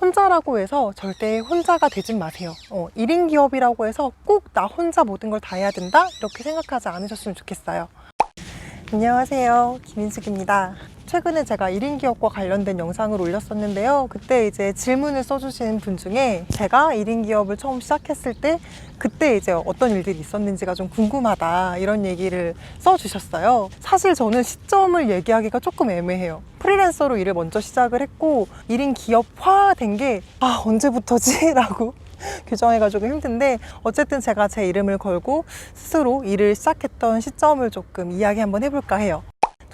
혼자라고 해서 절대 혼자가 되진 마세요. 어, 1인 기업이라고 해서 꼭 나 혼자 모든 걸 다 해야 된다? 이렇게 생각하지 않으셨으면 좋겠어요. 안녕하세요. 김인숙입니다. 최근에 제가 1인 기업과 관련된 영상을 올렸었는데요. 그때 이제 질문을 써주신 분 중에 제가 1인 기업을 처음 시작했을 때 그때 이제 어떤 일들이 있었는지가 좀 궁금하다 이런 얘기를 써주셨어요. 사실 저는 시점을 얘기하기가 조금 애매해요. 프리랜서로 일을 먼저 시작을 했고 1인 기업화 된 게 아, 언제부터지? 라고 규정해가지고 힘든데 어쨌든 제가 제 이름을 걸고 스스로 일을 시작했던 시점을 조금 이야기 한번 해볼까 해요.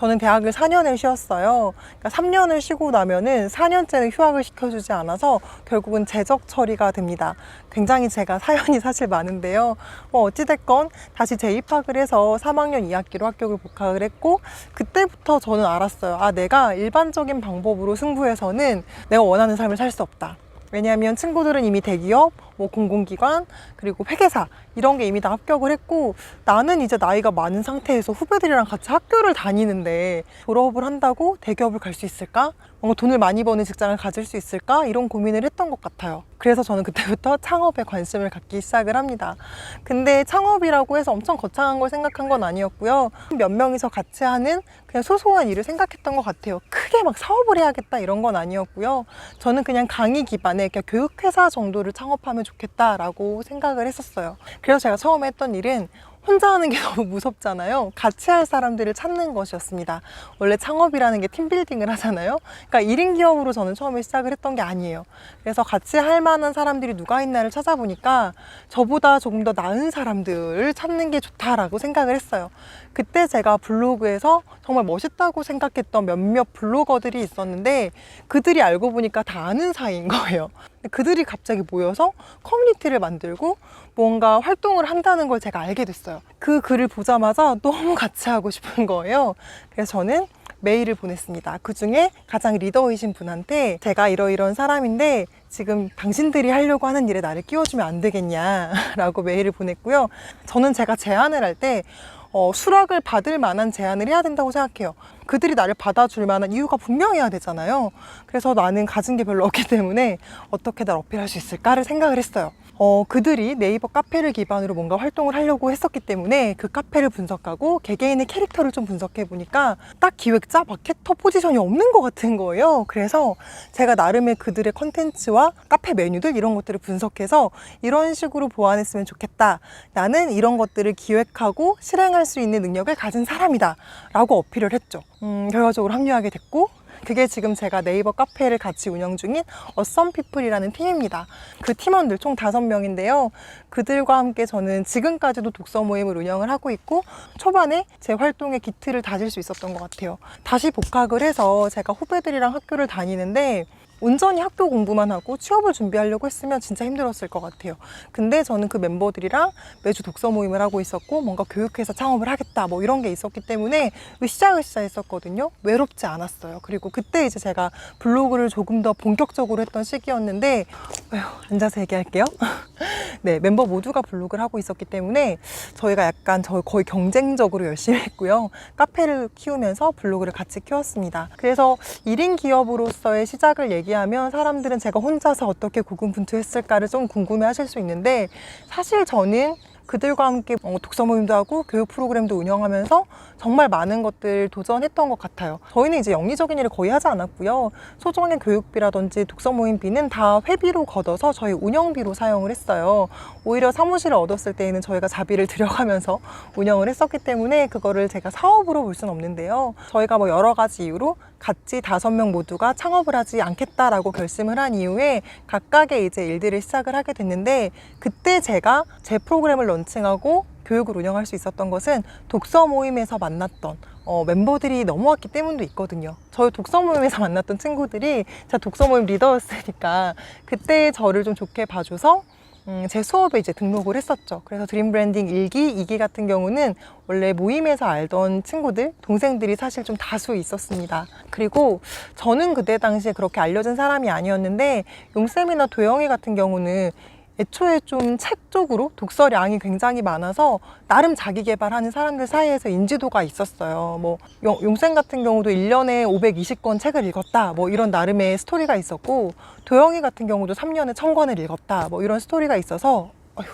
저는 대학을 4년을 쉬었어요. 그러니까 3년을 쉬고 나면은 4년째는 휴학을 시켜주지 않아서 결국은 재적 처리가 됩니다. 굉장히 제가 사연이 사실 많은데요. 뭐 어찌됐건 다시 재입학을 해서 3학년 2학기로 합격을 복학을 했고 그때부터 저는 알았어요. 아, 내가 일반적인 방법으로 승부해서는 내가 원하는 삶을 살 수 없다. 왜냐하면 친구들은 이미 대기업, 뭐 공공기관, 그리고 회계사 이런 게 이미 다 합격을 했고 나는 이제 나이가 많은 상태에서 후배들이랑 같이 학교를 다니는데 졸업을 한다고 대기업을 갈 수 있을까? 뭔가 돈을 많이 버는 직장을 가질 수 있을까? 이런 고민을 했던 것 같아요. 그래서 저는 그때부터 창업에 관심을 갖기 시작을 합니다. 근데 창업이라고 해서 엄청 거창한 걸 생각한 건 아니었고요. 몇 명이서 같이 하는 그냥 소소한 일을 생각했던 것 같아요. 크게 막 사업을 해야겠다 이런 건 아니었고요. 저는 그냥 강의 기반의 그냥 교육회사 정도를 창업하면 좋겠다라고 생각을 했었어요. 그래서 제가 처음에 했던 일은 혼자 하는 게 너무 무섭잖아요. 같이 할 사람들을 찾는 것이었습니다. 원래 창업이라는 게 팀빌딩을 하잖아요. 그러니까 1인 기업으로 저는 처음에 시작을 했던 게 아니에요. 그래서 같이 할 만한 사람들이 누가 있나를 찾아보니까 저보다 조금 더 나은 사람들을 찾는 게 좋다라고 생각을 했어요. 그때 제가 블로그에서 정말 멋있다고 생각했던 몇몇 블로거들이 있었는데 그들이 알고 보니까 다 아는 사이인 거예요. 그들이 갑자기 모여서 커뮤니티를 만들고 뭔가 활동을 한다는 걸 제가 알게 됐어요. 그 글을 보자마자 너무 같이 하고 싶은 거예요. 그래서 저는 메일을 보냈습니다. 그 중에 가장 리더이신 분한테 제가 이러이러한 사람인데 지금 당신들이 하려고 하는 일에 나를 끼워주면 안 되겠냐라고 메일을 보냈고요. 저는 제가 제안을 할때 어, 수락을 받을 만한 제안을 해야 된다고 생각해요. 그들이 나를 받아줄 만한 이유가 분명해야 되잖아요. 그래서 나는 가진 게 별로 없기 때문에 어떻게 날 어필할 수 있을까를 생각을 했어요. 어, 그들이 네이버 카페를 기반으로 뭔가 활동을 하려고 했었기 때문에 그 카페를 분석하고 개개인의 캐릭터를 좀 분석해 보니까 딱 기획자, 마케터 포지션이 없는 것 같은 거예요. 그래서 제가 나름의 그들의 컨텐츠와 카페 메뉴들 이런 것들을 분석해서 이런 식으로 보완했으면 좋겠다. 나는 이런 것들을 기획하고 실행할 수 있는 능력을 가진 사람이다. 라고 어필을 했죠. 음, 결과적으로 합류하게 됐고 그게 지금 제가 네이버 카페를 같이 운영 중인 어썸피플이라는 팀입니다. 그 팀원들 총 다섯 명인데요. 그들과 함께 저는 지금까지도 독서 모임을 운영을 하고 있고 초반에 제 활동의 기틀을 다질 수 있었던 것 같아요. 다시 복학을 해서 제가 후배들이랑 학교를 다니는데 온전히 학교 공부만 하고 취업을 준비하려고 했으면 진짜 힘들었을 것 같아요. 근데 저는 그 멤버들이랑 매주 독서 모임을 하고 있었고 뭔가 교육회사 창업을 하겠다 뭐 이런 게 있었기 때문에 으쌰으쌰 했었거든요. 외롭지 않았어요. 그리고 그때 이제 제가 블로그를 조금 더 본격적으로 했던 시기였는데 에휴, 앉아서 얘기할게요. 네, 멤버 모두가 블로그를 하고 있었기 때문에 저희가 약간 저 거의 경쟁적으로 열심히 했고요. 카페를 키우면서 블로그를 같이 키웠습니다. 그래서 1인 기업으로서의 시작을 얘기 하면 사람들은 제가 혼자서 어떻게 고군분투했을까를 좀 궁금해 하실 수 있는데 사실 저는 그들과 함께 어, 독서 모임도 하고 교육 프로그램도 운영하면서 정말 많은 것들 도전했던 것 같아요. 저희는 이제 영리적인 일을 거의 하지 않았고요. 소정의 교육비라든지 독서 모임비는 다 회비로 걷어서 저희 운영비로 사용을 했어요. 오히려 사무실을 얻었을 때에는 저희가 자비를 들여가면서 운영을 했었기 때문에 그거를 제가 사업으로 볼 수는 없는데요. 저희가 뭐 여러 가지 이유로 같이 다섯 명 모두가 창업을 하지 않겠다라고 결심을 한 이후에 각각의 이제 일들을 시작을 하게 됐는데 그때 제가 제 프로그램을 런칭하고 교육을 운영할 수 있었던 것은 독서 모임에서 만났던 어, 멤버들이 넘어왔기 때문도 있거든요. 저희 독서 모임에서 만났던 친구들이 제가 독서 모임 리더였으니까 그때 저를 좀 좋게 봐줘서 음, 제 수업에 이제 등록을 했었죠. 그래서 드림 브랜딩 1기, 2기 같은 경우는 원래 모임에서 알던 친구들, 동생들이 사실 좀 다수 있었습니다. 그리고 저는 그때 당시에 그렇게 알려진 사람이 아니었는데 용쌤이나 도영이 같은 경우는 애초에 좀 책 쪽으로 독서량이 굉장히 많아서 나름 자기 개발하는 사람들 사이에서 인지도가 있었어요. 뭐 용- 용쌤 같은 경우도 1년에 520권 책을 읽었다. 뭐 이런 나름의 스토리가 있었고 도영이 같은 경우도 3년에 1000권을 읽었다. 뭐 이런 스토리가 있어서 어휴.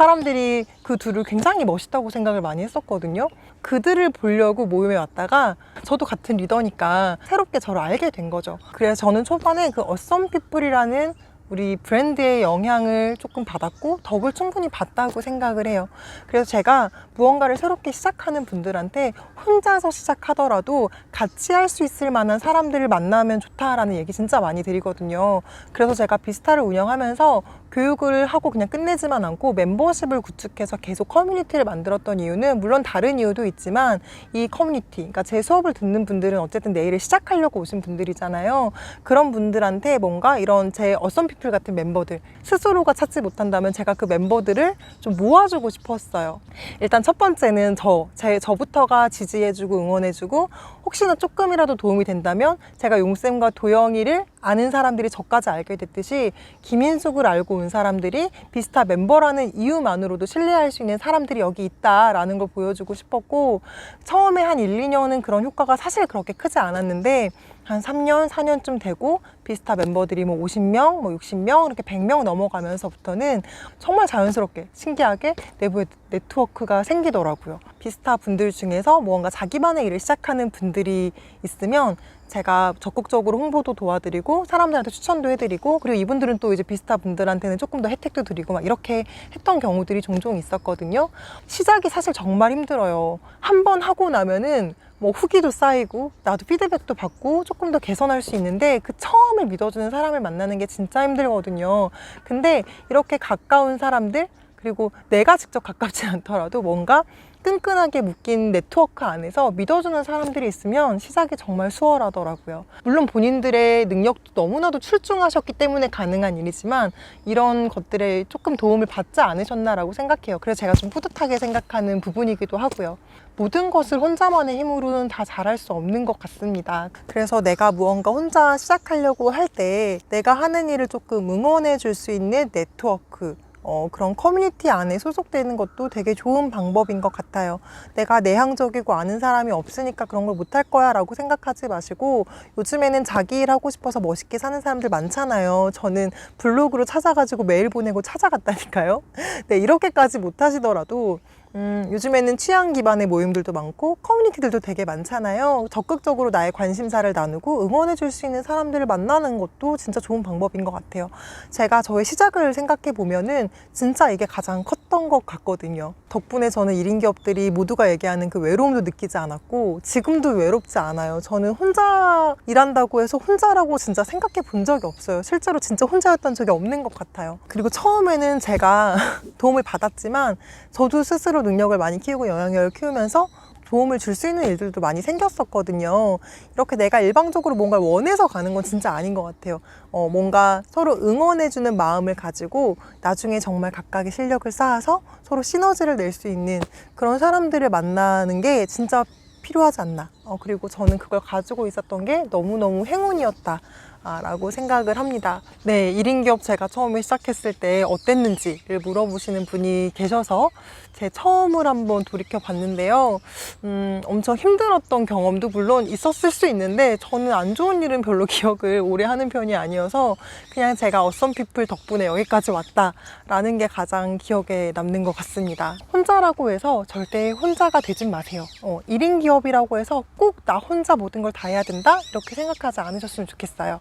사람들이 그 둘을 굉장히 멋있다고 생각을 많이 했었거든요. 그들을 보려고 모임에 왔다가 저도 같은 리더니까 새롭게 저를 알게 된 거죠. 그래서 저는 초반에 그 어썸 피플이라는 우리 브랜드의 영향을 조금 받았고 덕을 충분히 봤다고 생각을 해요. 그래서 제가 무언가를 새롭게 시작하는 분들한테 혼자서 시작하더라도 같이 할 수 있을 만한 사람들을 만나면 좋다라는 얘기 진짜 많이 드리거든요. 그래서 제가 비스타를 운영하면서 교육을 하고 그냥 끝내지만 않고 멤버십을 구축해서 계속 커뮤니티를 만들었던 이유는 물론 다른 이유도 있지만 이 커뮤니티, 그러니까 제 수업을 듣는 분들은 어쨌든 내일을 시작하려고 오신 분들이잖아요. 그런 분들한테 뭔가 이런 제 어썸 피플 같은 멤버들 스스로가 찾지 못한다면 제가 그 멤버들을 좀 모아주고 싶었어요. 일단 첫 번째는 저, 제 저부터가 지지해주고 응원해주고 혹시나 조금이라도 도움이 된다면 제가 용쌤과 도영이를 아는 사람들이 저까지 알게 됐듯이 김인숙을 알고 온 사람들이 비스타 멤버라는 이유만으로도 신뢰할 수 있는 사람들이 여기 있다라는 걸 보여주고 싶었고 처음에 한 1, 2년은 그런 효과가 사실 그렇게 크지 않았는데 한 3년, 4년쯤 되고 비스타 멤버들이 뭐 50명, 뭐 60명 이렇게 100명 넘어가면서부터는 정말 자연스럽게 신기하게 내부에 네트워크가 생기더라고요. 비스타 분들 중에서 무언가 자기만의 일을 시작하는 분들이 있으면 제가 적극적으로 홍보도 도와드리고 사람들한테 추천도 해드리고 그리고 이분들은 또 이제 비스타 분들한테는 조금 더 혜택도 드리고 막 이렇게 했던 경우들이 종종 있었거든요. 시작이 사실 정말 힘들어요. 한 번 하고 나면은 뭐 후기도 쌓이고 나도 피드백도 받고 조금 더 개선할 수 있는데 그 처음을 믿어주는 사람을 만나는 게 진짜 힘들거든요. 근데 이렇게 가까운 사람들 그리고 내가 직접 가깝지 않더라도 뭔가 끈끈하게 묶인 네트워크 안에서 믿어주는 사람들이 있으면 시작이 정말 수월하더라고요. 물론 본인들의 능력도 너무나도 출중하셨기 때문에 가능한 일이지만 이런 것들에 조금 도움을 받지 않으셨나라고 생각해요. 그래서 제가 좀 뿌듯하게 생각하는 부분이기도 하고요. 모든 것을 혼자만의 힘으로는 다 잘할 수 없는 것 같습니다. 그래서 내가 무언가 혼자 시작하려고 할 때 내가 하는 일을 조금 응원해 줄 수 있는 네트워크 어, 그런 커뮤니티 안에 소속되는 것도 되게 좋은 방법인 것 같아요. 내가 내향적이고 아는 사람이 없으니까 그런 걸 못할 거야 라고 생각하지 마시고 요즘에는 자기 일 하고 싶어서 멋있게 사는 사람들 많잖아요. 저는 블로그로 찾아가지고 메일 보내고 찾아갔다니까요. 네, 이렇게까지 못하시더라도 음, 요즘에는 취향 기반의 모임들도 많고 커뮤니티들도 되게 많잖아요. 적극적으로 나의 관심사를 나누고 응원해 줄 수 있는 사람들을 만나는 것도 진짜 좋은 방법인 것 같아요. 제가 저의 시작을 생각해 보면은 진짜 이게 가장 컸던 것 같거든요. 덕분에 저는 1인 기업들이 모두가 얘기하는 그 외로움도 느끼지 않았고 지금도 외롭지 않아요. 저는 혼자 일한다고 해서 혼자라고 진짜 생각해 본 적이 없어요. 실제로 진짜 혼자였던 적이 없는 것 같아요. 그리고 처음에는 제가 도움을 받았지만 저도 스스로 능력을 많이 키우고 영향력을 키우면서 도움을 줄 수 있는 일들도 많이 생겼었거든요. 이렇게 내가 일방적으로 뭔가를 원해서 가는 건 진짜 아닌 것 같아요. 어, 뭔가 서로 응원해주는 마음을 가지고 나중에 정말 각각의 실력을 쌓아서 서로 시너지를 낼 수 있는 그런 사람들을 만나는 게 진짜 필요하지 않나. 어, 그리고 저는 그걸 가지고 있었던 게 너무너무 행운이었다. 아, 라고 생각을 합니다. 네, 1인 기업 제가 처음에 시작했을 때 어땠는지를 물어보시는 분이 계셔서 제 처음을 한번 돌이켜 봤는데요. 음, 엄청 힘들었던 경험도 물론 있었을 수 있는데 저는 안 좋은 일은 별로 기억을 오래 하는 편이 아니어서 그냥 제가 어썸피플 덕분에 여기까지 왔다라는 게 가장 기억에 남는 것 같습니다. 혼자라고 해서 절대 혼자가 되진 마세요. 어, 1인 기업이라고 해서 꼭 나 혼자 모든 걸 다 해야 된다? 이렇게 생각하지 않으셨으면 좋겠어요.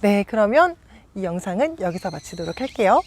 네, 그러면 이 영상은 여기서 마치도록 할게요.